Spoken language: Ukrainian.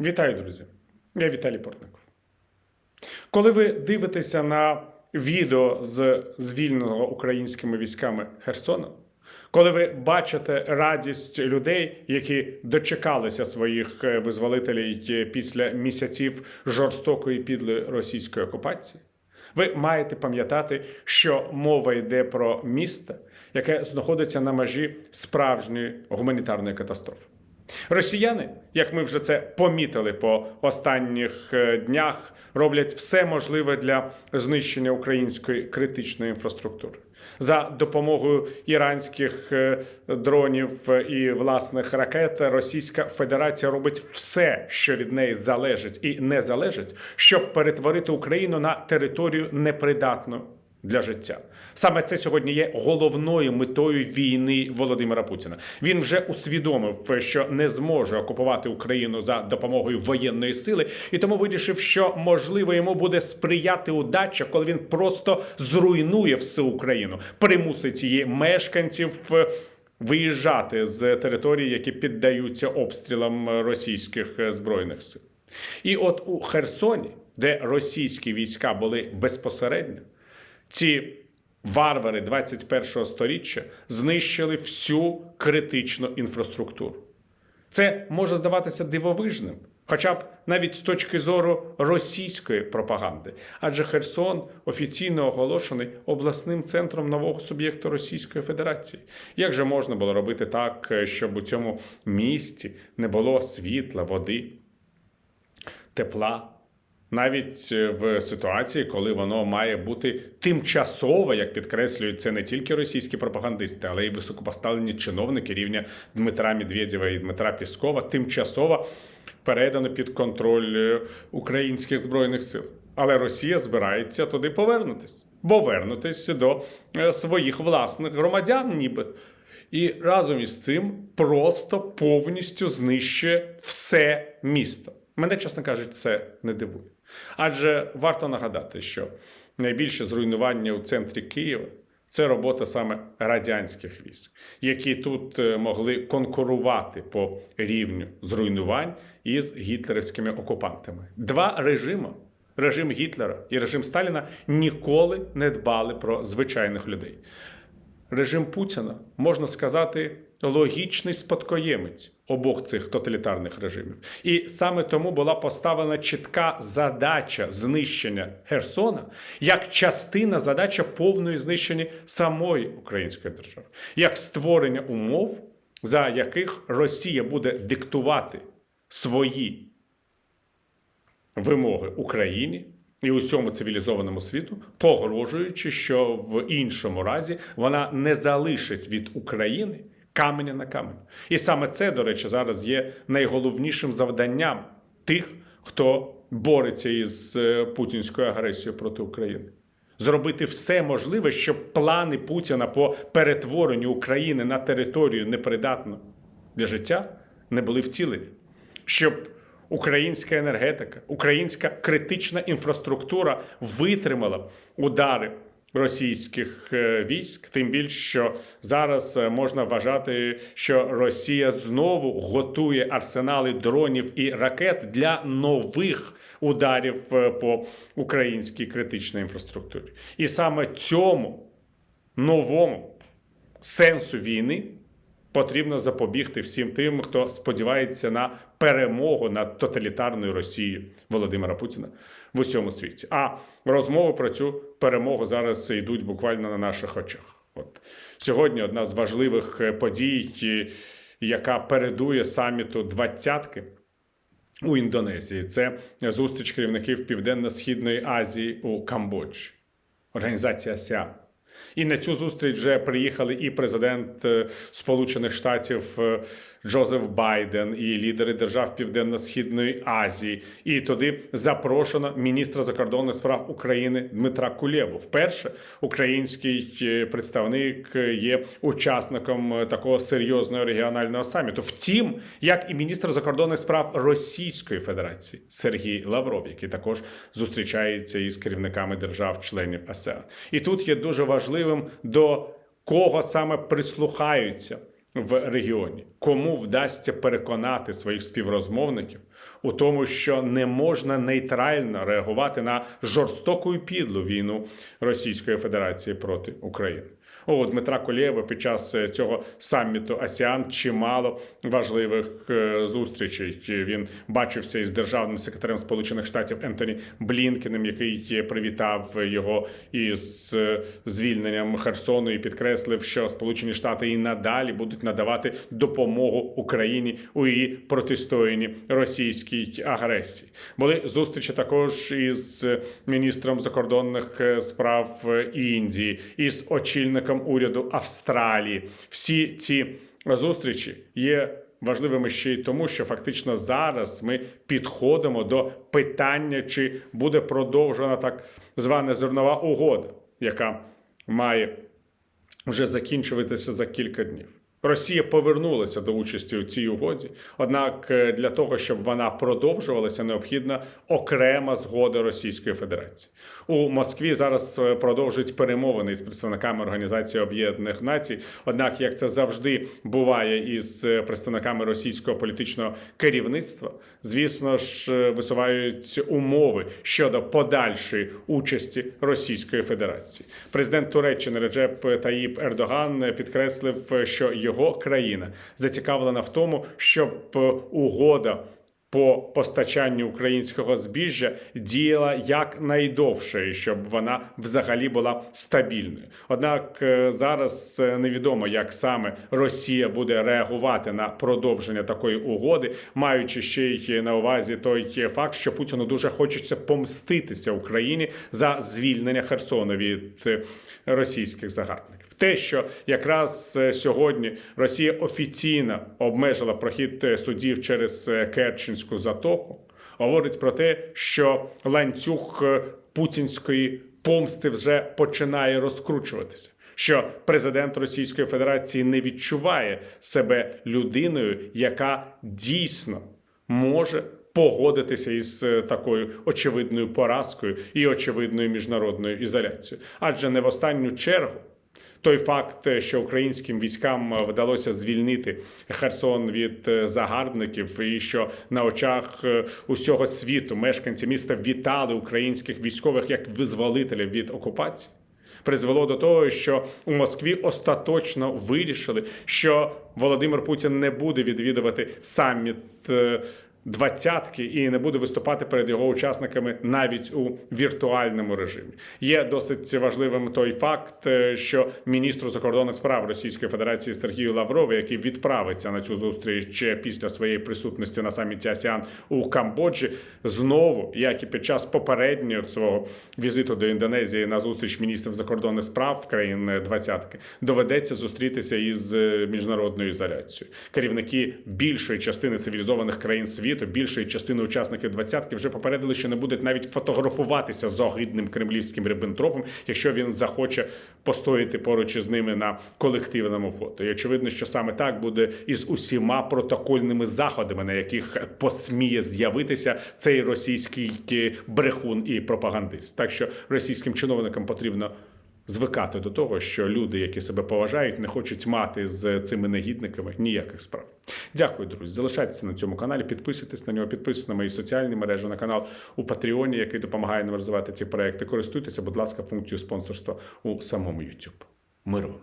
Вітаю, друзі! Я Віталій Портников. Коли ви дивитеся на відео з звільненого українськими військами Херсона, коли ви бачите радість людей, які дочекалися своїх е, визволителів е, після місяців жорстокої підлої російської окупації, ви маєте пам'ятати, що мова йде про місто, яке знаходиться на межі справжньої гуманітарної катастрофи. Росіяни, як ми вже це помітили по останніх е, днях, роблять все можливе для знищення української критичної інфраструктури за допомогою іранських е, дронів і власних ракет. Російська Федерація робить все, що від неї залежить і не залежить, щоб перетворити Україну на територію непридатну для життя. Саме це сьогодні є головною метою війни Володимира Путіна. Він вже усвідомив, що не зможе окупувати Україну за допомогою воєнної сили, і тому вирішив, що можливо йому буде сприяти удача, коли він просто зруйнує всю Україну, примусить її мешканців. е, Виїжджати з територій, які піддаються обстрілам російських е, збройних сил, і от у Херсоні, де російські війська були безпосередньо, ці варвари 21-го сторіччя знищили всю критичну інфраструктуру. Це може здаватися дивовижним, хоча б навіть з точки зору російської пропаганди, адже Херсон офіційно оголошений обласним центром нового суб'єкту Російської Федерації. Як же можна було робити так, щоб у цьому місті не було світла, води, тепла? Навіть е, в ситуації, коли воно має бути тимчасово, як підкреслюють це не тільки російські пропагандисти, але й високопоставлені чиновники рівня Дмитра Медведєва і Дмитра Піскова, тимчасово передано під контроль е, українських збройних сил. Але Росія збирається туди повернутись, бо до е, своїх власних громадян, ніби. І разом із цим просто повністю знищує все місто. Мене, чесно кажучи, це не дивує. Адже варто нагадати, що найбільше зруйнування у центрі Києва це робота саме радянських військ, які тут е, могли конкурувати по рівню зруйнувань із гітлерівськими окупантами. Два режими. Режим Гітлера і режим Сталіна ніколи не дбали про звичайних людей. Режим Путіна можна сказати логічний спадкоємець обох цих тоталітарних режимів, і саме тому була поставлена чітка задача знищення Херсона як частина задача повної знищення самої української держави, як створення умов, за яких Росія буде диктувати свої вимоги Україні і усьому цивілізованому світу, погрожуючи, що в іншому разі вона не залишить від України каменя на камень. І саме це, до речі, зараз є найголовнішим завданням тих, хто бореться із е, путінською агресією проти України. Зробити все можливе, щоб плани Путіна по перетворенню України на територію непридатну для життя не були втілені, щоб українська енергетика, українська критична інфраструктура витримала удари російських е, військ. Тим більше, що зараз е, можна вважати, що Росія знову готує арсенали дронів і ракет для нових ударів е, по українській критичній інфраструктурі. І саме цьому новому сенсу війни потрібно запобігти всім тим, хто сподівається на перемогу над тоталітарною Росією Володимира Путіна в усьому світі. А розмови про цю перемогу зараз йдуть буквально на наших очах. От сьогодні одна з важливих е, подій, е, яка передує саміту двадцятки. У Індонезії це зустріч керівників Південно-Східної Азії у Камбоджі, організація АСЕАН. І на цю зустріч вже приїхали і президент е, Сполучених Штатів е, Джозеф Байден, і лідери держав Південно-Східної Азії. І туди запрошено міністра закордонних справ України Дмитра Кулєбу. Вперше український е, представник є учасником такого серйозного регіонального саміту. Втім, як і міністр закордонних справ Російської Федерації Сергій Лавров, який також зустрічається із керівниками держав-членів АСЕАН. І тут є дуже важливим до кого саме прислухаються в регіоні. Кому вдасться переконати своїх співрозмовників у тому, що не можна нейтрально реагувати на жорстоку і підлу війну Російської Федерації проти України? У Дмитра Колєва під час е, цього саміту АСіАН чимало важливих е, зустрічей. Він бачився із державним секретарем Сполучених Штатів Ентоні Блінкеним, який привітав його із е, звільненням Херсону і підкреслив, що Сполучені Штати і надалі будуть надавати допомогу Україні у її протистоянні російській агресії. Були зустрічі також із міністром закордонних справ Індії, із очільником уряду Австралії. Всі ці зустрічі є важливими ще й тому, що фактично зараз ми підходимо до питання, чи буде продовжена так звана зернова угода, яка має вже закінчуватися за кілька днів. Росія повернулася до участі у цій угоді. Однак е, для того, щоб вона продовжувалася, необхідна окрема згода Російської Федерації. У Москві зараз е, продовжують перемовини з представниками Організації Об'єднаних Націй. Однак, як це завжди буває із е, представниками російського політичного керівництва, звісно ж, висувають умови щодо подальшої участі Російської Федерації. Президент Туреччини Реджеп Таїп Ердоган підкреслив, що його країна зацікавлена в тому, щоб е, угода. По постачанню українського збіжжя діяла якнайдовше, щоб вона взагалі була стабільною. Однак е, зараз е, невідомо, як саме Росія буде реагувати на продовження такої угоди, маючи ще й на увазі той факт, що Путіну дуже хочеться помститися Україні за звільнення Херсону від російських загарбників те, що якраз е, сьогодні Росія офіційно обмежила прохід е, судів через е, Керченську затоку, говорить про те, що ланцюг путінської помсти вже починає розкручуватися. Що президент Російської Федерації не відчуває себе людиною, яка дійсно може погодитися із такою очевидною поразкою і очевидною міжнародною ізоляцією, адже не в останню чергу той факт, що українським військам вдалося звільнити Херсон від е, загарбників, і що на очах е, усього світу мешканці міста вітали українських військових як визволителів від окупації. Призвело до того, що у Москві остаточно вирішили, що Володимир Путін не буде відвідувати саміт е, двадцятки і не буде виступати перед його учасниками навіть у віртуальному режимі. Є досить важливим той факт, е, що міністру закордонних справ Російської Федерації Сергію Лаврову, який відправиться на цю зустріч після своєї присутності на саміті АСіАН у Камбоджі, знову як і під час попереднього свого візиту до Індонезії на зустріч міністрів закордонних справ країн двадцятки, доведеться зустрітися із е, міжнародною ізоляцією. Керівники більшої частини цивілізованих країн світу світу більшої частини учасників двадцятки вже попередили, що не будуть навіть фотографуватися з огидним кремлівським рибентропом, якщо він захоче постояти поруч із ними на колективному фото. І очевидно, що саме так буде із усіма протокольними заходами, на яких посміє з'явитися цей російський брехун і пропагандист. Так що російським чиновникам потрібно звикати до того, що люди, які себе поважають, не хочуть мати з цими негідниками ніяких справ. Дякую, друзі. Залишайтеся на цьому каналі, підписуйтесь на нього, підписуйтесь на мої соціальні мережі, на канал у Патреоні, який допомагає нам розвивати ці проекти. Користуйтеся, будь ласка, функцією спонсорства у самому YouTube. Миру.